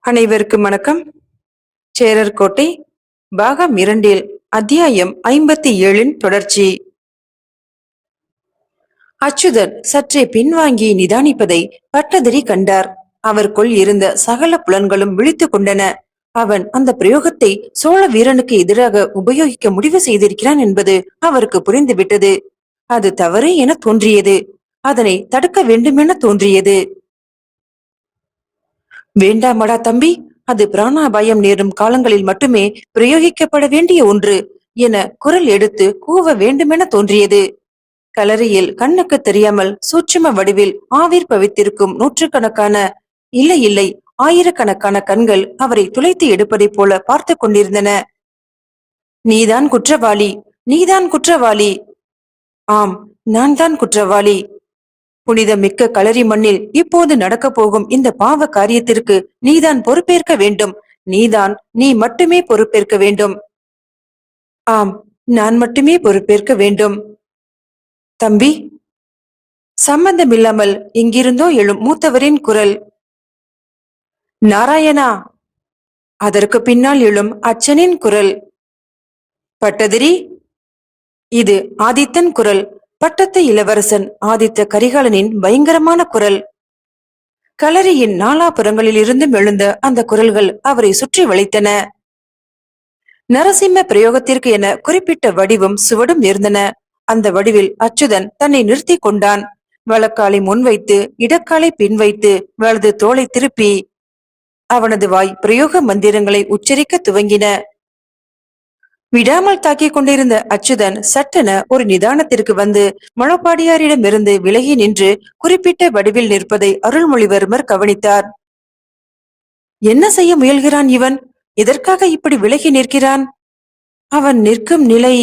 அனைவருக்கும் வணக்கம். சேரர் கோட்டை பாகம் இரண்டில் அத்தியாயம் ஐம்பத்தி ஏழின் தொடர்ச்சி. அச்சுதன் சற்றே பின்வாங்கி நிதானிப்பதை பட்டதிரி கண்டார். அவருக்குள் இருந்த சகல புலன்களும் விழித்துக் கொண்டன. அவன் அந்த பிரயோகத்தை சோழ வீரனுக்கு எதிராக உபயோகிக்க முடிவு செய்திருக்கிறான் என்பது அவருக்கு புரிந்துவிட்டது. அது தவறு என தோன்றியது. அதனை தடுக்க வேண்டுமென தோன்றியது. வேண்டாமடா தம்பி அது பிராணாபாயம் நேரும் காலங்களில் மட்டுமே பிரயோகிக்கப்பட வேண்டிய ஒன்று என குரல் எடுத்து கூவ வேண்டுமென தோன்றியது. கலரியில் கண்ணுக்கு தெரியாமல் சூட்சும வடிவில் ஆவிர் பவித்திருக்கும் நூற்றுக்கணக்கான இல்லை இல்லை ஆயிரக்கணக்கான கண்கள் அவரை துளைத்து எடுப்பதைப் போல பார்த்து கொண்டிருந்தன. நீதான் குற்றவாளி நீதான் குற்றவாளி. ஆம் நான் தான் குற்றவாளி. புனித மிக்க களரி மண்ணில் இப்போது நடக்கப் போகும் இந்த பாவ காரியத்திற்கு நீதான் பொறுப்பேற்க வேண்டும். நீதான் நீ மட்டுமே பொறுப்பேற்க வேண்டும். ஆம் நான் மட்டுமே பொறுப்பேற்க வேண்டும். தம்பி சம்பந்தமில்லாமல் எங்கிருந்தோ எழும் மூத்தவரின் குரல். நாராயணா அதற்கு பின்னால் எழும் அச்சனின் குரல். பட்டதிரி இது ஆதித்தன் குரல். பட்டத்து இளவரசன் ஆதித்த கரிகாலனின் பயங்கரமான குரல். களரியின் நாலாபுறங்களில் இருந்தும் எழுந்த அந்த குரல்கள் அவரை சுற்றி வளைத்தன. நரசிம்ம பிரயோகத்திற்கு என குறிப்பிட்ட வடிவும் சுவடும் இருந்தன அந்த வடிவில் அச்சுதன் தன்னை நிறுத்தி கொண்டான். வலக்காலை முன்வைத்து இடக்காலை பின் வைத்து வலது தோலை திருப்பி. அவனது வாய் பிரயோக மந்திரங்களை உச்சரிக்க துவங்கின. விடாமல் தாக்கிக் கொண்டிருந்த அச்சுதன் சட்டென ஒரு நிதானத்திற்கு வந்து முளப்பாடியாரிடமிருந்து விலகி நின்று குறிப்பிட்ட வடிவில் நிற்பதை அருள்மொழிவர்மர் கவனித்தார். என்ன செய்ய முயல்கிறான் இவன்? எதற்காக இப்படி விலகி நிற்கிறான்? அவன் நிற்கும் நிலை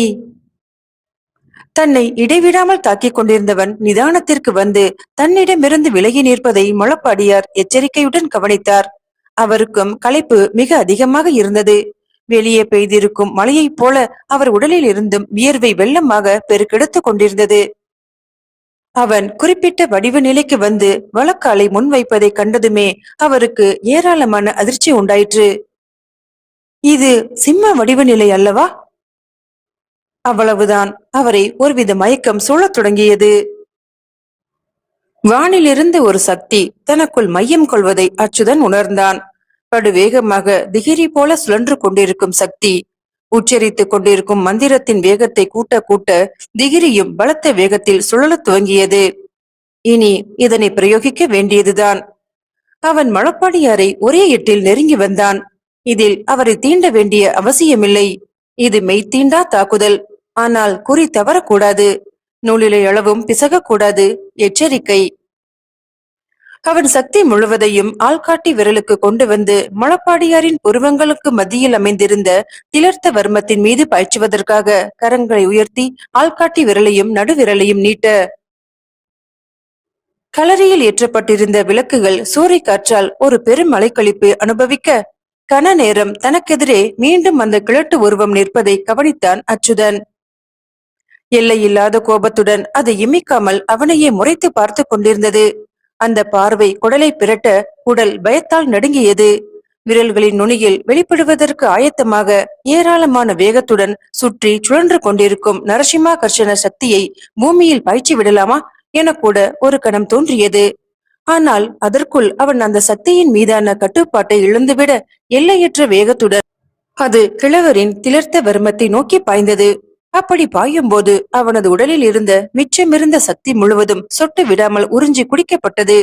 தன்னை இடைவிடாமல் தாக்கிக் கொண்டிருந்தவன் நிதானத்திற்கு வந்து தன்னிடமிருந்து விலகி நிற்பதை முளப்பாடியார் எச்சரிக்கையுடன் கவனித்தார். அவருக்கும் களைப்பு மிக அதிகமாக இருந்தது. வெளியே பெய்திருக்கும் மழையைப் போல அவர் உடலில் இருந்தும் வியர்வை வெள்ளமாக பெருக்கெடுத்துக் கொண்டிருந்தது. அவன் குறிப்பிட்ட வடிவ நிலைக்கு வந்து வழக்காலை முன்வைப்பதை கண்டதுமே அவருக்கு ஏராளமான அதிர்ச்சி உண்டாயிற்று. இது சிம்ம வடிவ நிலை அல்லவா? அவ்வளவுதான். அவரை ஒருவித மயக்கம் சூழத் தொடங்கியது. வானிலிருந்து ஒரு சக்தி தனக்குள் மையம் கொள்வதை அச்சுதன் உணர்ந்தான். படு வேகமாக திகிரி போல சுழன்று கொண்டிருக்கும் சக்தி உச்சரித்துக் கொண்டிருக்கும் மந்திரத்தின் வேகத்தை கூட்ட கூட்ட திகிரியும் பலத்த வேகத்தில் சுழலத் துவங்கியது. இனி இதனை பிரயோகிக்க வேண்டியதுதான். அவன் மழப்பாடியாரை ஒரே எட்டில் நெருங்கி வந்தான். இதில் அவரை தீண்ட வேண்டிய அவசியமில்லை. இது மெய்த்தீண்டா தாக்குதல். ஆனால் குறி தவறக்கூடாது. நூலிலை அளவும் பிசகக்கூடாது. எச்சரிக்கை. அவன் சக்தி முழுவதையும் ஆள்காட்டி விரலுக்கு கொண்டு வந்து முளப்பாடியாரின் புருவங்களுக்கு மத்தியில் அமைந்திருந்த திலர்த்த வர்மத்தின் மீது பாய்ச்சுவதற்காக கரங்களை உயர்த்தி ஆள்காட்டி விரலையும் நடுவிரலையும் நீட்ட கலரியில் ஏற்றப்பட்டிருந்த விளக்குகள் சூறை காற்றால் ஒரு பெரும் அலைக்கழிப்பு அனுபவிக்க கன நேரம் தனக்கெதிரே மீண்டும் அந்த கிழட்டு உருவம் நிற்பதை கவனித்தான் அச்சுதன். எல்லையில்லாத கோபத்துடன் அதை இமிக்காமல் அவனையே முறைத்து பார்த்து கொண்டிருந்தது. அந்த பார்வை குடலை பிரட்ட உடல் பயத்தால் நடுங்கியது. விரல்களின் நுனியில் வெளிப்படுவதற்கு ஆயத்தமாக ஏராளமான வேகத்துடன் சுற்றி சுழன்று கொண்டிருக்கும் நரசிம்மா கர்ஷன சக்தியை பூமியில் பாய்ச்சி விடலாமா என கூட ஒரு கணம் தோன்றியது. ஆனால் அதற்குள் அவன் அந்த சக்தியின் மீதான கட்டுப்பாட்டை இழந்துவிட எல்லையற்ற வேகத்துடன் அது கிழவரின் திளர்த்த வர்மத்தை நோக்கி பாய்ந்தது. அப்படி பாயும் போது அவனது உடலில் இருந்த மிச்சமிருந்த சக்தி முழுவதும் சொட்டு விடாமல் உறிஞ்சி குடிக்கப்பட்டது.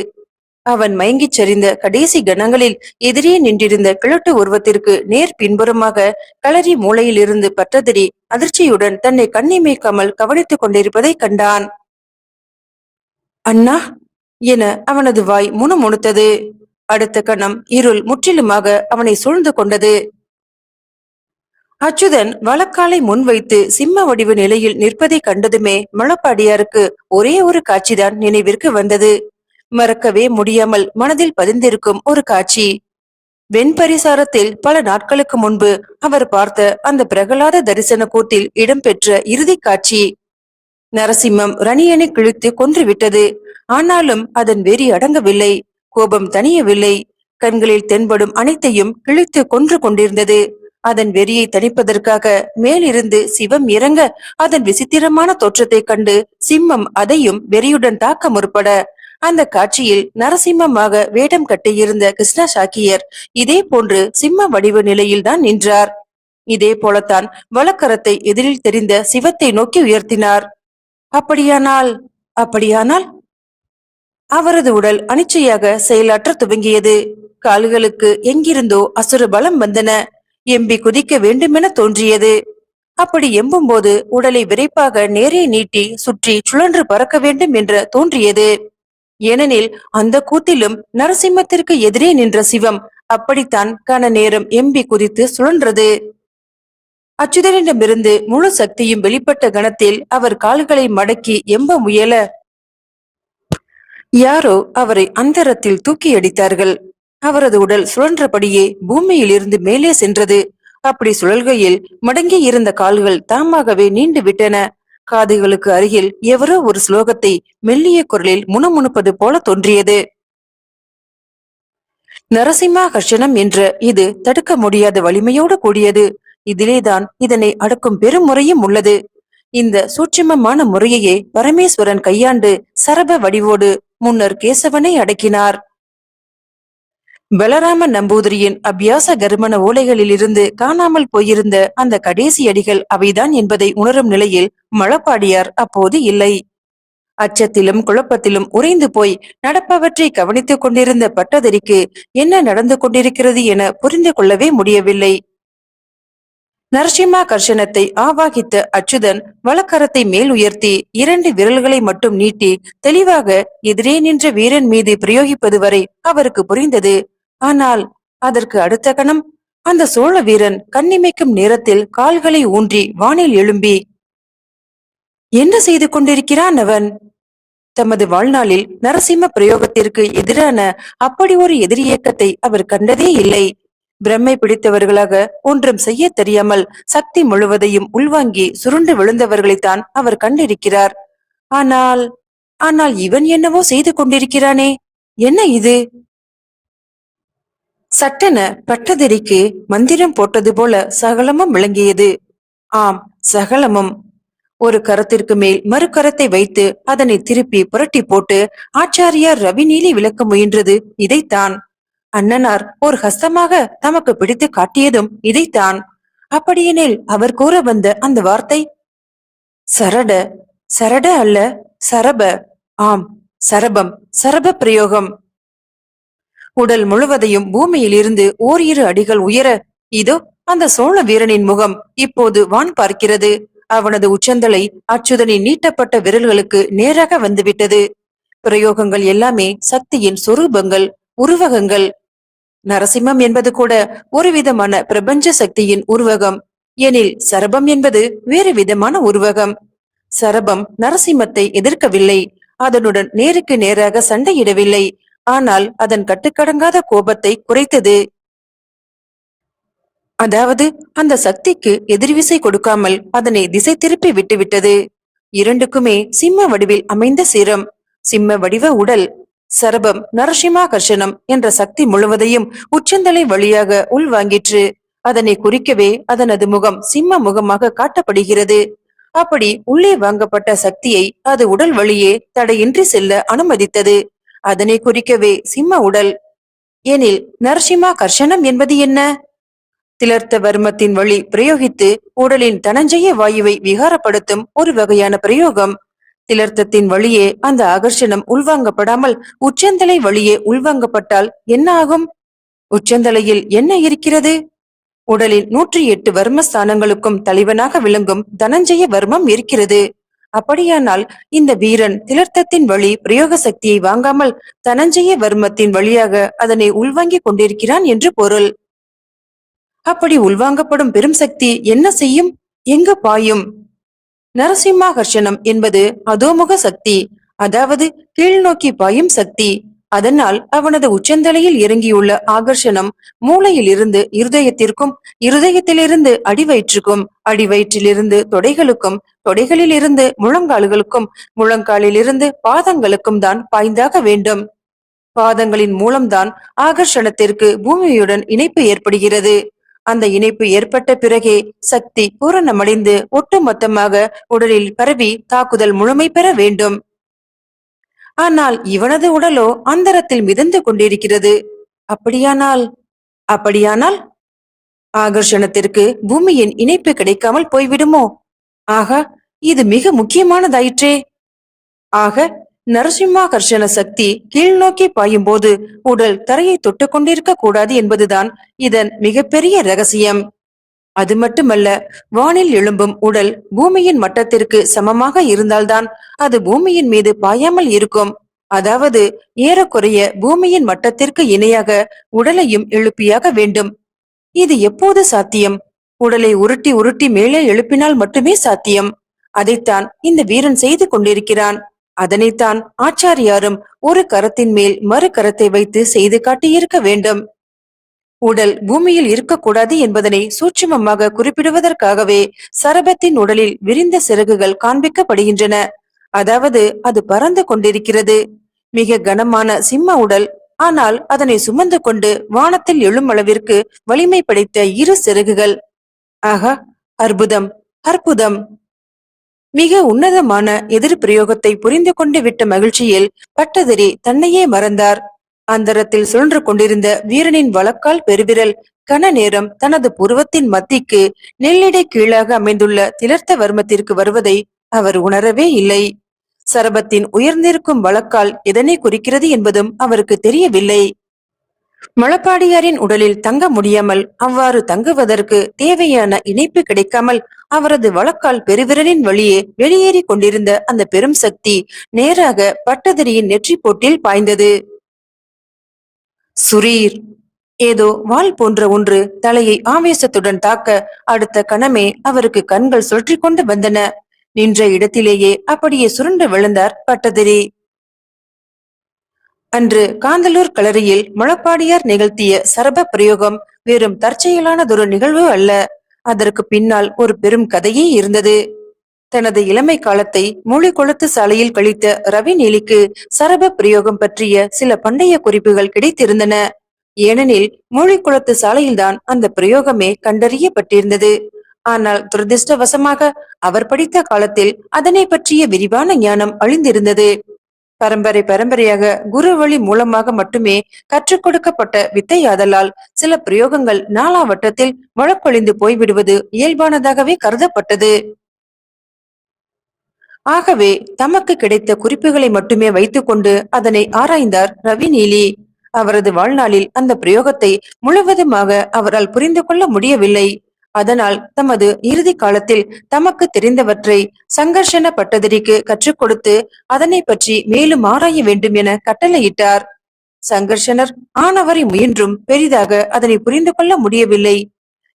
அவன் மயங்கிச் சரிந்த கடைசி கணங்களில் எதிரே நின்றிருந்த கிழட்டு உருவத்திற்கு நேர் பின்புறமாக களரி மூலையில் இருந்து பட்டதிரி அதிர்ச்சியுடன் தன்னை கண்ணிமைக்காமல் கவனித்துக் கொண்டிருப்பதை கண்டான். அண்ணா! என அவனது வாய் முணுமுணுத்தது. அடுத்த கணம் இருள் முற்றிலுமாக அவனை சூழ்ந்து கொண்டது. அச்சுதன் வழக்காலை முன்வைத்து சிம்ம வடிவு நிலையில் நிற்பதை கண்டதுமே மழப்பாடியாருக்கு ஒரே ஒரு காட்சிதான் நினைவிற்கு வந்தது. மறக்கவே முடியாமல் மனதில் பதிந்திருக்கும் ஒரு காட்சி. வெண்பரிசாரத்தில் பல நாட்களுக்கு முன்பு அவர் பார்த்த அந்த பிரகலாத தரிசன கூத்தில் இடம்பெற்ற இறுதி காட்சி. நரசிம்மம் ரணியனை கிழித்து கொன்றுவிட்டது. ஆனாலும் அதன் வெறி அடங்கவில்லை. கோபம் தனியவில்லை கண்களில் தென்படும் அனைத்தையும் கிழித்து கொன்று கொண்டிருந்தது. அதன் வெறியை தணிப்பதற்காக மேலிருந்து சிவம் இறங்க அதன் விசித்திரமான தோற்றத்தை கண்டு சிம்மம் அதையும் வெறியுடன் தாக்க முற்பட. அந்த காட்சியில் நரசிம்மமாக வேடம் கட்டியிருந்த கிருஷ்ண சாக்கியர் இதே போன்று சிம்ம வடிவ நிலையில்தான் நின்றார். இதே போலத்தான் வழக்கரத்தை எதிரில் தெரிந்த சிவத்தை நோக்கி உயர்த்தினார். அப்படியானால் அப்படியானால்? அவரது உடல் அனிச்சையாக செயலாற்ற துவங்கியது. கால்களுக்கு எங்கிருந்தோ அசுர பலம் வந்தன. எம்பி குதிக்க வேண்டுமென தோன்றியது. அப்படி எம்பும் போது உடலை விரைப்பாக நேரே நீட்டி சுற்றி சுழன்று பறக்க வேண்டும் என்று தோன்றியது. ஏனெனில் அந்த கூத்திலும் நரசிம்மத்திற்கு எதிரே நின்ற சிவம் அப்படித்தான் கன நேரம் எம்பி குதித்து சுழன்றது. அச்சுதனிடமிருந்து முழு சக்தியும் வெளிப்பட்ட கணத்தில் அவர் கால்களை மடக்கி எம்ப முயல. யாரோ அவரை அந்தரத்தில் தூக்கி அடித்தார்கள். அவரது உடல் சுழன்றபடியே பூமியில் இருந்து மேலே சென்றது. அப்படி சுழல்கையில் மடங்கி இருந்த கால்கள் தாமாகவே நீண்டு விட்டன காதுகளுக்கு அருகில் எவரோ ஒரு ஸ்லோகத்தை மெல்லிய குரலில் முணுமுணுப்பது போல தோன்றியது. நரசிம்மா கர்ஷனம் என்ற இது தடுக்க முடியாத வலிமையோடு கூடியது. இதிலேதான் இதனை அடக்கும் பெரும் முறையும் உள்ளது. இந்த சூட்சுமமான முறையையே பரமேஸ்வரன் கையாண்டு சரப வடிவோடு முன்னர் கேசவனை அடக்கினார். பலராம நம்பூதிரியின் அபியாச கருமண ஓலைகளில் இருந்து காணாமல் போயிருந்த அந்த கடைசி அடிகள் அவைதான் என்பதை உணரும் நிலையில் மழப்பாடியார் அப்போது இல்லை. அச்சத்திலும் குழப்பத்திலும் உறைந்து போய் நடப்பவற்றை கவனித்துக் கொண்டிருந்த பட்டதரிக்கு என்ன நடந்து கொண்டிருக்கிறது என புரிந்து கொள்ளவே முடியவில்லை. நரசிம்மா கர்ஷனத்தை ஆவாகித்த அச்சுதன் வலக்கரத்தை மேல் உயர்த்தி இரண்டு விரல்களை மட்டும் நீட்டி தெளிவாக எதிரே நின்ற வீரன் மீது பிரயோகிப்பது வரை அவருக்கு புரிந்தது. ஆனால் அதற்கு அடுத்த கணம் அந்த சோழ வீரன் கண்ணிமைக்கும் நேரத்தில் கால்களை ஊன்றி வானில் எழும்பி என்ன செய்து கொண்டிருக்கிறான் அவன்? தமது வாழ்நாளில் நரசிம்ம பிரயோகத்திற்கு எதிரான அப்படி ஒரு எதிரியக்கத்தை அவர் கண்டதே இல்லை. பிரம்மை பிடித்தவர்களாக ஒன்றும் செய்ய தெரியாமல் சக்தி முழுவதையும் உள்வாங்கி சுருண்டு விழுந்தவர்களைத்தான் அவர் கண்டிருக்கிறார். ஆனால் ஆனால் இவன் என்னவோ செய்து கொண்டிருக்கிறானே? என்ன இது? சட்டென பட்டதெறிக்கு மந்திரம் போட்டது போல சகலமும் விளங்கியது. ஆம் சகலமும். ஒரு கரத்திற்கு மேல் மறு கரத்தை வைத்து அதனை திருப்பி புரட்டி போட்டு ஆச்சாரியார் ரவிநீலி விளக்க முயன்றது இதைத்தான். அண்ணனார் ஒரு ஹஸ்தமாக தமக்கு பிடித்து காட்டியதும் இதைத்தான். அப்படியெனில் அவர் கூற வந்த அந்த வார்த்தை? சரட சரட அல்ல சரப. ஆம் சரபம் சரப பிரயோகம். உடல் முழுவதையும் பூமியில் இருந்து ஓரிரு அடிகள் உயர இதோ அந்த சோழ வீரனின் முகம் இப்போது வான் பார்க்கிறது. அவனது உச்சந்தலை அச்சுதனின் நீட்டப்பட்ட விரல்களுக்கு நேராக வந்துவிட்டது. பிரயோகங்கள் எல்லாமே சக்தியின் சொரூபங்கள் உருவகங்கள். நரசிம்மம் என்பது கூட ஒரு விதமான பிரபஞ்ச சக்தியின் உருவகம். எனில் சரபம் என்பது வேறு விதமான உருவகம். சரபம் நரசிம்மத்தை எதிர்க்கவில்லை. அதனுடன் நேருக்கு நேராக சண்டையிடவில்லை. ஆனால் அதன் கட்டுக்கடங்காத கோபத்தை குறைத்தது. அதாவது அந்த சக்திக்கு எதிர்விசை கொடுக்காமல் அதனை திசை திருப்பி விட்டுவிட்டது. இரண்டுக்குமே சிம்ம வடிவில் அமைந்த சீரம் சிம்ம வடிவ உடல் சரபம் நரசிம்மா கர்ஷனம் என்ற சக்தி முழுவதையும் உச்சந்தலை வழியாக உள்வாங்கிற்று. அதனை குறிக்கவே அதனது முகம் சிம்ம முகமாக காட்டப்படுகிறது. அப்படி உள்ளே வாங்கப்பட்ட சக்தியை அது உடல் வழியே தடையின்றி செல்ல அனுமதித்தது. அதனை குறிக்கவே சிம்ம உடல். எனில் நரசிம்மா கர்ஷனம் என்பது என்ன? திலர்த்த வர்மத்தின் வழி பிரயோகித்து உடலின் தனஞ்சய வாயுவை விகாரப்படுத்தும் ஒரு வகையான பிரயோகம். திலர்த்தத்தின் வழியே அந்த ஆகர்ஷணம் உள்வாங்கப்படாமல் உச்சந்தலை வழியே உள்வாங்கப்பட்டால் என்ன ஆகும்? உச்சந்தலையில் என்ன இருக்கிறது? உடலின் நூற்றி எட்டு வர்மஸ்தானங்களுக்கும் தலைவனாக விளங்கும் தனஞ்சய வர்மம் இருக்கிறது. அப்படியானால் இந்த வீரன் திலர்த்தத்தின் வழி பிரயோக சக்தியை வாங்காமல் தனஞ்சய வர்மத்தின் வழியாக அதனை உள்வாங்கிக் கொண்டிருக்கிறான் என்று பொருள். அப்படி உள்வாங்கப்படும் பெரும் சக்தி என்ன செய்யும்? எங்கு பாயும்? நரசிம்மாகர்ஷணம் என்பது அதோமுக சக்தி அதாவது கீழ்நோக்கி பாயும் சக்தி. அதனால் அவனது உச்சந்தலையில் இறங்கியுள்ள ஆகர்ஷணம் மூளையில் இருந்து இருதயத்திற்கும் இருதயத்திலிருந்து அடிவயிற்றுக்கும் அடிவயிற்றிலிருந்து தொடைகளுக்கும் தொடைகளில் இருந்து முழங்கால்களுக்கும் முழங்காலில் இருந்து பாதங்களுக்கும் தான் பாய்ந்தாக வேண்டும். பாதங்களின் மூலம்தான் ஆகர்ஷணத்திற்கு பூமியுடன் இணைப்பு ஏற்படுகிறது. அந்த இணைப்பு ஏற்பட்ட பிறகே சக்தி பூரணமடைந்து ஒட்டுமொத்தமாக உடலில் பரவி தாக்குதல் முழுமை பெற வேண்டும். ஆனால் இவனது உடலோ அந்தரத்தில் மிதந்து கொண்டிருக்கிறது. அப்படியானால் அப்படியானால் ஆகர்ஷணத்திற்கு பூமியின் இணைப்பு கிடைக்காமல் போய்விடுமோ? ஆக இது மிக முக்கியமானதாயிற்றே. ஆக நரசிம்மாகர்ஷண சக்தி கீழ்நோக்கி பாயும் போது உடல் தரையை தொட்டு கொண்டிருக்க கூடாது என்பதுதான் இதன் மிகப்பெரிய ரகசியம். அது மட்டுமல்ல வானில் எழும்பும் உடல் பூமியின் மட்டத்திற்கு சமமாக இருந்தால்தான் அது பூமியின் மீது பாயாமல் இருக்கும். அதாவது ஏறக்குறைய பூமியின் மட்டத்திற்கு இணையாக உடலையும் எழுப்பியாக வேண்டும். இது எப்போது சாத்தியம்? உடலை உருட்டி உருட்டி மேலே எழுப்பினால் மட்டுமே சாத்தியம். அதைத்தான் இந்த வீரன் செய்து கொண்டிருக்கிறான். அதனைத்தான் ஆச்சாரியாரும் ஒரு கரத்தின் மேல் மறு கரத்தை வைத்து செய்து காட்டியிருக்க வேண்டும். உடல் பூமியில் இருக்கக்கூடாது என்பதனை சூட்சுமமாக குறிப்பிடுவதற்காகவே சரபத்தின் உடலில் விரிந்த சிறகுகள் காண்பிக்கப்படுகின்றன. அதாவது அது பறந்து கொண்டிருக்கிறது. மிக கனமான சிம்ம உடல் ஆனால் அதனை சுமந்து கொண்டு வானத்தில் எழும் அளவிற்கு வலிமை படைத்த இரு சிறகுகள். ஆகா அற்புதம் அற்புதம். மிக உன்னதமான எதிர் பிரயோகத்தை புரிந்து கொண்டு விட்ட மகிழ்ச்சியில் பட்டதிரி தன்னையே மறந்தார். அந்தரத்தில் சுழன்று கொண்டிருந்த வீரனின் வழக்கால் பெருவிரல் கன நேரம் தனது புருவத்தின் மத்திக்கு நெல்லிடை கீழாக அமைந்துள்ள திலர்த்த வர்மத்திற்கு வருவதை அவர் உணரவே இல்லை. சரபத்தின் உயர்ந்திருக்கும் வழக்கால் எதனை குறிக்கிறது என்பதும் அவருக்கு தெரியவில்லை. மழப்பாடியாரின் உடலில் தங்க முடியாமல் அவ்வாறு தங்குவதற்கு தேவையான இணைப்பு கிடைக்காமல் அவரது வழக்கால் பெருவிரலின் வழியே வெளியேறி கொண்டிருந்த அந்த பெரும் சக்தி நேராக பட்டதிரியின் நெற்றி போட்டில் பாய்ந்தது. சுரீர். ஏதோ வாள் போன்ற ஒன்று தலையை ஆவேசத்துடன் தாக்க அடுத்த கணமே அவருக்கு கண்கள் சுற்றி கொண்டு வந்தன. நின்ற இடத்திலேயே அப்படியே சுருண்டு விழுந்தார் பட்டதிரி. அன்று காந்தலூர் களரியில் முளப்பாடியார் நிகழ்த்திய சரப பிரயோகம் வெறும் தற்செயலானதொரு நிகழ்வு அல்ல. அதற்கு பின்னால் ஒரு பெரும் கதையே இருந்தது. தனது இளமை காலத்தை மொழி கொளுத்து சாலையில் கழித்த ரவி நீலிக்கு சரப பிரயோகம் பற்றிய சில பண்டைய குறிப்புகள் கிடைத்திருந்தன. ஏனெனில் மூளைக்குளத்து சாலையில்தான் அந்த பிரயோகமே கண்டறியப்பட்டிருந்தது. ஆனால் துரதிருஷ்டவசமாக அவர் படித்த காலத்தில் அதனை பற்றிய விரிவான ஞானம் அழிந்திருந்தது. பரம்பரை பரம்பரையாக குரு வழி மூலமாக மட்டுமே கற்றுக் கொடுக்கப்பட்ட வித்தையாதலால் சில பிரயோகங்கள் நாலாவட்டத்தில் வழக்கொழிந்து போய்விடுவது இயல்பானதாகவே கருதப்பட்டது. ஆகவே தமக்கு கிடைத்த குறிப்புகளை மட்டுமே வைத்துக்கொண்டு அதனை ஆராய்ந்தார் ரவி நீலி. அவரது வாழ்நாளில் அந்த பிரயோகத்தை முழுவதுமாக அவரால் புரிந்து கொள்ள முடியவில்லை. அதனால் தமது இறுதி காலத்தில் தமக்கு தெரிந்தவற்றை சங்கர்ஷண பட்டதிரிக்கு கற்றுக் கொடுத்து அதனை பற்றி மேலும் ஆராய வேண்டும் என கட்டளையிட்டார். சங்கர்ஷனர் ஆனவரை முயன்றும் பெரிதாக அதனை புரிந்து கொள்ள முடியவில்லை.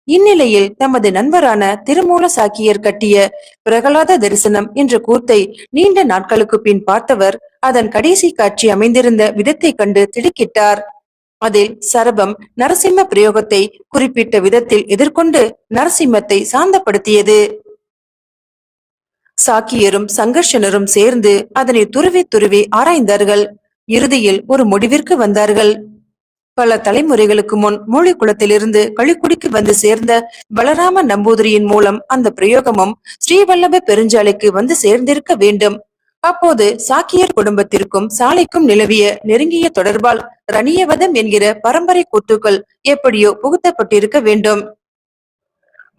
இந்நிலையில் தமது நண்பரான திருமூல சாக்கியர் கட்டிய பிரகலாத தரிசனம் என்ற கூத்தை நீண்ட நாட்களுக்கு பின் பார்த்தவர் அதன் கடைசி காட்சி அமைந்திருந்த விதத்தை கண்டு திடுக்கிட்டார். அதில் சரபம் நரசிம்ம பிரயோகத்தை குறிப்பிட்ட விதத்தில் எதிர்கொண்டு நரசிம்மத்தை சாந்தப்படுத்தியது. சாக்கியரும் சங்கர்ஷனரும் சேர்ந்து அதனை துருவி துருவி ஆராய்ந்தார்கள். இறுதியில் ஒரு முடிவிற்கு வந்தார்கள். பல தலைமுறைகளுக்கு முன் மூளைக்குளத்திலிருந்து களிக்குடிக்கு வந்து சேர்ந்த பலராம நம்பூதிரியின் மூலம் அந்த பிரயோகமும் ஸ்ரீவல்லப பெருஞ்சாலைக்கு வந்து சேர்ந்திருக்க வேண்டும். அப்போது சாக்கியர் குடும்பத்திற்கும் சாலைக்கும் நிலவிய நெருங்கிய தொடர்பால் ரணியவதம் என்கிற பரம்பரை கூத்துக்கள் எப்படியோ புகுத்தப்பட்டிருக்க வேண்டும்.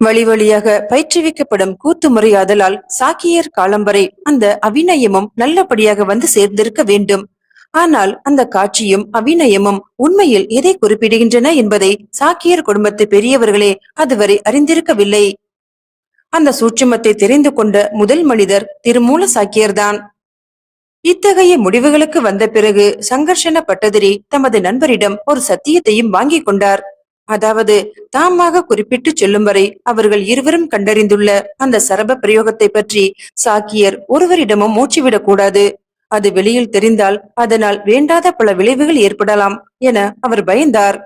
வழி வழியாக பயிற்றுவிக்கப்படும் கூத்து முறையாதலால் சாக்கியர் காலம்பரை அந்த அபிநயமும் நல்லபடியாக வந்து சேர்ந்திருக்க வேண்டும். ஆனால் அந்த காட்சியும் அபிநயமும் உண்மையில் எதை குறிப்பிடுகின்றன என்பதை சாக்கியர் குடும்பத்து பெரியவர்களே அதுவரை அறிந்திருக்கவில்லை. அந்த சூட்சுமத்தை தெரிந்து கொண்ட முதல் மனிதர் திருமூல சாக்கியர்தான். இத்தகைய முடிவுகளுக்கு வந்த பிறகு சங்கர்ஷண பட்டதிரி தமது நண்பரிடம் ஒரு சத்தியத்தையும் வாங்கிக் கொண்டார். அதாவது தாமாக குறிப்பிட்டு சொல்லும் வரை அவர்கள் இருவரும் கண்டறிந்துள்ள அந்த சரப பிரயோகத்தை பற்றி சாக்கியர் ஒருவரிடமும் மூச்சுவிடக் கூடாது. அது வெளியில் தெரிந்தால் அதனால் வேண்டாத பல விளைவுகள் ஏற்படலாம் என அவர் பயந்தார்.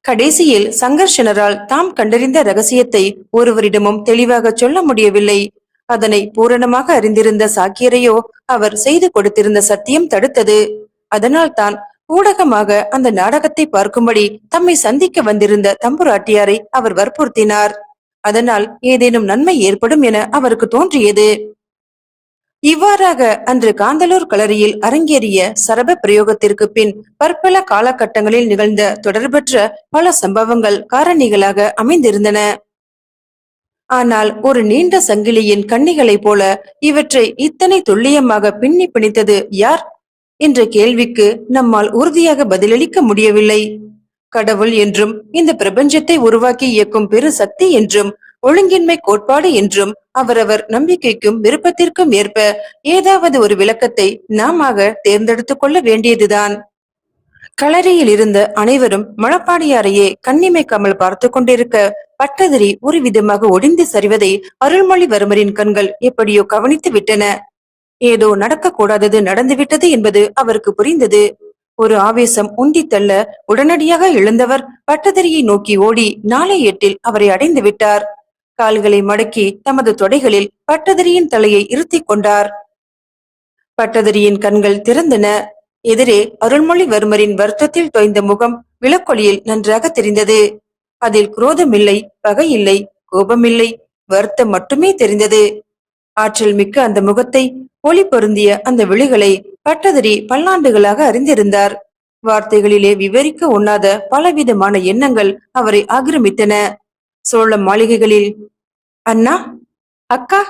கடைசியில் சங்கர்ஷனரால் தாம் கண்டறிந்த ரகசியத்தை ஒருவரிடமும் தெளிவாக சொல்ல முடியவில்லை. அதனை பூரணமாக அறிந்திருந்த சாக்கியரையோ அவர் செய்து கொடுத்திருந்த சத்தியம் தடுத்தது. அதனால் தான் ஊடகமாக அந்த நாடகத்தை பார்க்கும்படி தம்மை சந்திக்க வந்திருந்த தம்புராட்டியாரை அவர் வற்புறுத்தினார். அதனால் ஏதேனும் நன்மை ஏற்படும் என அவருக்கு தோன்றியது. இவ்வாறாக அன்று காந்தலூர் களரியில் அரங்கேறிய சரப பிரயோகத்திற்கு பின் பற்பல காலகட்டங்களில் நிகழ்ந்த தொடர்பற்ற பல சம்பவங்கள் காரணிகளாக அமைந்திருந்தன. ஆனால் ஒரு நீண்ட சங்கிலியின் கண்ணிகளைப் போல இவற்றை இத்தனை துல்லியமாக பின்னி பிணைத்தது யார்? என்ற கேள்விக்கு நம்மால் உறுதியாக பதிலளிக்க முடியவில்லை. கடவுள் என்றும் இந்த பிரபஞ்சத்தை உருவாக்கி இயக்கும் பெரு சக்தி என்றும் ஒழுங்கின்மை கோட்பாடு என்றும் அவரவர் நம்பிக்கைக்கும் விருப்பத்திற்கும் ஏற்ப ஏதாவது ஒரு விளக்கத்தை நாமாக தேர்ந்தெடுத்துக் கொள்ள வேண்டியதுதான். களரியில் இருந்த அனைவரும் மணப்பாடியாரையே கண்ணிமைக்காமல் பார்த்து கொண்டிருக்க பட்டதிரி ஒரு விதமாக ஒடிந்து சரிவதை அருள்மொழிவர்மரின் கண்கள் எப்படியோ கவனித்து விட்டன. ஏதோ நடக்கக்கூடாதது நடந்துவிட்டது என்பது அவருக்கு புரிந்தது. ஒரு ஆவேசம் உந்தி தள்ள உடனடியாக எழுந்தவர் பட்டதிரியை நோக்கி ஓடி நாளை எட்டில் அவரை அடைந்து விட்டார். கால்களை மடக்கி தமது தொடைகளில் பட்டதிரியின் தலையை இருத்திக் கொண்டார். பட்டதிரியின் கண்கள் திறந்தன. எதிரே அருள்மொழிவர்மரின் வருத்தத்தில் தோய்ந்த முகம் விளக்கொலியில் நன்றாக தெரிந்தது. அதில் குரோதமில்லை பகையில்லை கோபமில்லை வருத்தம் மட்டுமே தெரிந்தது. ஆற்றல் மிக்க அந்த முகத்தை ஒளி பொருந்திய அந்த விழிகளை பட்டதிரி பல்லாண்டுகளாக அறிந்திருந்தார். வார்த்தைகளிலே விவரிக்க உண்ணாத பலவிதமான எண்ணங்கள் அவரை ஆக்கிரமித்தன. சோழ மாளிகைகளில் அண்ணா அக்கா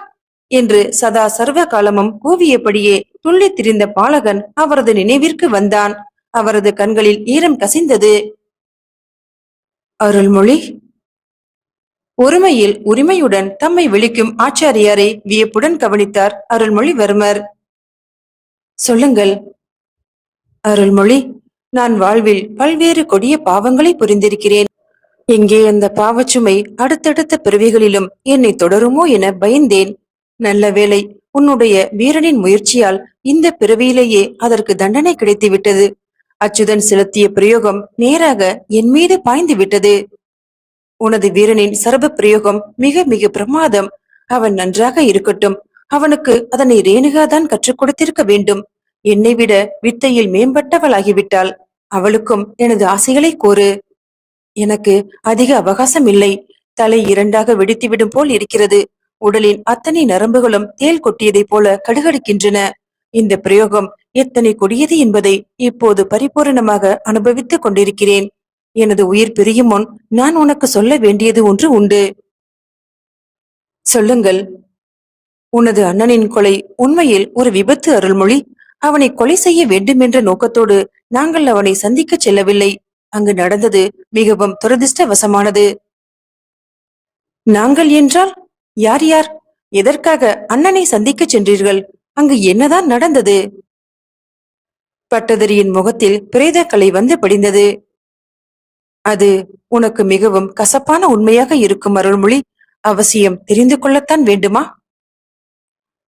என்று சதா சர்வ காலமும் கூவியபடியே துள்ளி திரிந்த பாலகன் அவரது நினைவிற்கு வந்தான். அவரது கண்களில் ஈரம் கசிந்தது. அருள்மொழி ஒருமையில் உரிமையுடன் தம்மை விழிக்கும் ஆச்சாரியாரை வியப்புடன் கவனித்தார் அருள்மொழிவர்மர். சொல்லுங்கள் அருள்மொழி நான் வாழ்வில் பல்வேறு கொடிய பாவங்களை புரிந்திருக்கிறேன். எங்கே அந்த பாவச்சுமை அடுத்தடுத்த பிறவிகளிலும் என்னை தொடருமோ என பயந்தேன். நல்ல வேளை உன்னுடைய வீரனின் முயற்சியால் இந்த பிறவியிலேயே அதற்கு தண்டனை கிடைத்து விட்டது அச்சுதன் செலுத்திய பிரயோகம் நேராக என் மீது பாய்ந்து விட்டது. உனது வீரனின் சர்ப பிரயோகம் மிக மிக பிரமாதம். அவன் நன்றாக இருக்கட்டும். அவனுக்கு அதனை ரேணுகாதான் கற்றுக் கொடுத்திருக்க வேண்டும். என்னை விட வித்தையில் மேம்பட்டவளாகிவிட்டாள். அவளுக்கும் எனது ஆசைகளை கோரு. எனக்கு அதிக அவகாசம் இல்லை. தலை இரண்டாக வெடித்துவிடும் போல் இருக்கிறது. உடலின் அத்தனை நரம்புகளும் தேல் கொட்டியதைப் போல கடுகடுக்கின்றன. இந்த பிரயோகம் எத்தனை கொடியது என்பதை இப்போது பரிபூரணமாக அனுபவித்துக் கொண்டிருக்கிறேன். எனது உயிர் பிரியும் முன் நான் உனக்கு சொல்ல வேண்டியது ஒன்று உண்டு. சொல்லுங்கள். உனது அண்ணனின் கொலை உண்மையில் ஒரு விபத்து அருள்மொழி. அவனை கொலை செய்ய வேண்டும் என்ற நோக்கத்தோடு நாங்கள் அவனை சந்திக்கச் செல்லவில்லை. அங்கு நடந்தது மிகவும் துரதிர்ஷ்டவசமானது. நாங்கள் என்றால் யார் யார்? எதற்காக அண்ணனை சந்திக்கச் சென்றீர்கள்? அங்கு என்னதான் நடந்தது? பட்டதரியின் முகத்தில் பிரேதக்கலை வந்து படிந்தது. அது உனக்கு மிகவும் கசப்பான உண்மையாக இருக்கும் அருள்மொழி. அவசியம் தெரிந்து கொள்ளத்தான் வேண்டுமா?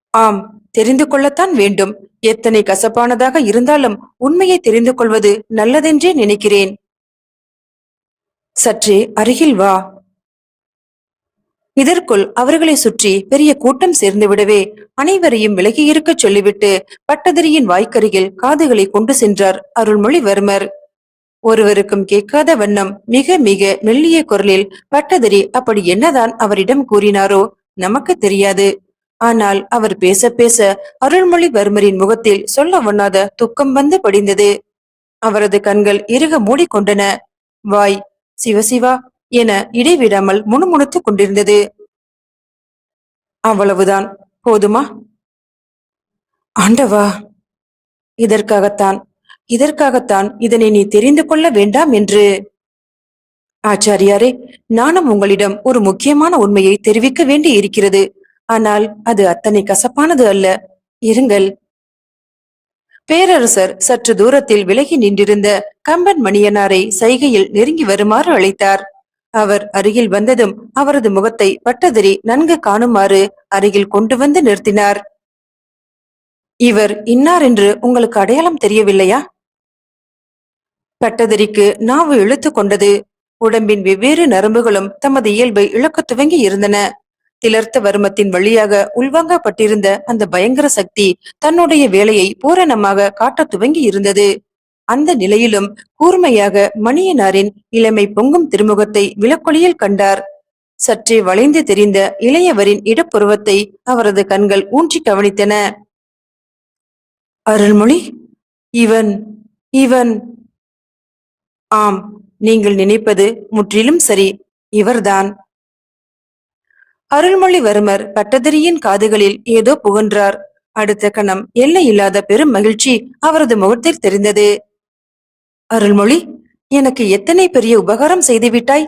ஆம் தெரிந்து கொள்ளத்தான் வேண்டும். எத்தனை கசப்பானதாக இருந்தாலும் உண்மையை தெரிந்து கொள்வது நல்லதென்றே நினைக்கிறேன். சற்றே அருகில் வா. இதற்குள் அவர்களை சுற்றி பெரிய கூட்டம் சேர்ந்து விடவே அனைவரையும் விலகியிருக்க சொல்லிவிட்டு பட்டதிரியின் வாய்க்கருகில் காதுகளை கொண்டு சென்றார் அருள்மொழிவர்மர். ஒருவருக்கும் கேட்காத வண்ணம் மிக மிக மெல்லிய குரலில் பட்டதிரி அப்படி என்னதான் அவரிடம் கூறினாரோ? நமக்கு தெரியாது. ஆனால் அவர் பேச பேச அருள்மொழிவர்மரின் முகத்தில் சொல்ல ஒண்ணாத துக்கம் வந்து படிந்தது. அவரது கண்கள் இறுக மூடிக்கொண்டன. வாய் சிவசிவா என இடைவிடாமல் முணுமுணுத்துக் கொண்டிருந்தது. அவ்வளவுதான். போதுமா? ஆண்டவா! இதற்காகத்தான் இதற்காகத்தான் இதனை நீ தெரிந்து கொள்ள வேண்டாம் என்று. ஆச்சாரியாரே நானும் உங்களிடம் ஒரு முக்கியமான உண்மையை தெரிவிக்க வேண்டி இருக்கிறது ஆனால் அது அத்தனை கசப்பானது அல்ல. இருங்கள். பேரரசர் சற்று தூரத்தில் விலகி நின்றிருந்த கம்பன் மணியனாரை சைகையில் நெருங்கி வருமாறு அழைத்தார். அவர் அருகில் வந்ததும் அவரது முகத்தை பட்டதிரி நன்கு காணுமாறு அருகில் கொண்டு வந்து நிறுத்தினார். இவர் இன்னார் என்று உங்களுக்கு அடையாளம் தெரியவில்லையா? பட்டதிரிக்கு நாவு இழுத்து கொண்டது. உடம்பின் வெவ்வேறு நரம்புகளும் தமது இயல்பை இழக்க துவங்கி இருந்தன திலர்த்த வருமத்தின் வழியாக உள்வாங்கப்பட்டிருந்த அந்த பயங்கர சக்தி தன்னுடைய வேலையை பூரணமாக காட்டத் துவங்கி இருந்தது. அந்த நிலையிலும் கூர்மையாக மணியனாரின் இளமை பொங்கும் திருமுகத்தை விளக்கொலியில் கண்டார். சற்றே வளைந்து தெரிந்த இளையவரின் இடப்புருவத்தை அவரது கண்கள் ஊன்றி கவனித்தன. அருள்மொழி இவன் இவன். ஆம் நீங்கள் நினைப்பது முற்றிலும் சரி இவர்தான். அருள்மொழிவர்மர் பட்டதிரியின் காதுகளில் ஏதோ புகன்றார். அடுத்த கணம் எல்லை இல்லாத பெரும் மகிழ்ச்சி அவரது முகத்தில் தெரிந்தது. அருள்மொழி எனக்கு எத்தனை பெரிய உபகாரம் செய்துவிட்டாய்?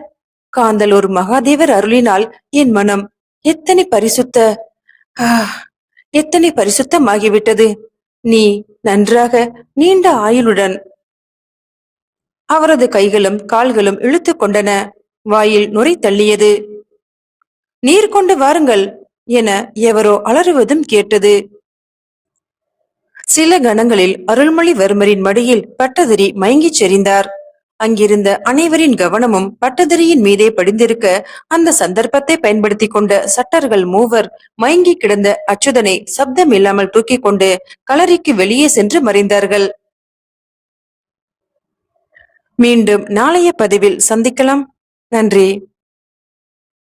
காந்தலூர் மகாதேவர் அருளினால் என் மனம் எத்தனை பரிசுத்த எத்தனை பரிசுத்தமாகிவிட்டது? நீ நன்றாக நீண்ட ஆயுளுடன் அவரது கைகளும் கால்களும் இழுத்துக் கொண்டன. வாயில் நுரை தள்ளியது. நீர் கொண்டு வாருங்கள் என எவரோ அலறுவதும் கேட்டது. சில கணங்களில் அருள்மொழிவர்மரின் மடியில் பட்டதிரி மயங்கிச் செறிந்தார். அங்கிருந்த அனைவரின் கவனமும் பட்டதிரியின் மீதே படிந்திருக்க அந்த சந்தர்ப்பத்தை பயன்படுத்தி கொண்ட சட்டர்கள் மூவர் மயங்கி கிடந்த அச்சுதனை சப்தம் இல்லாமல் தூக்கிக் கொண்டு களரிக்கு வெளியே சென்று மறைந்தார்கள். மீண்டும் நாளைய பதிவில் சந்திக்கலாம். நன்றி.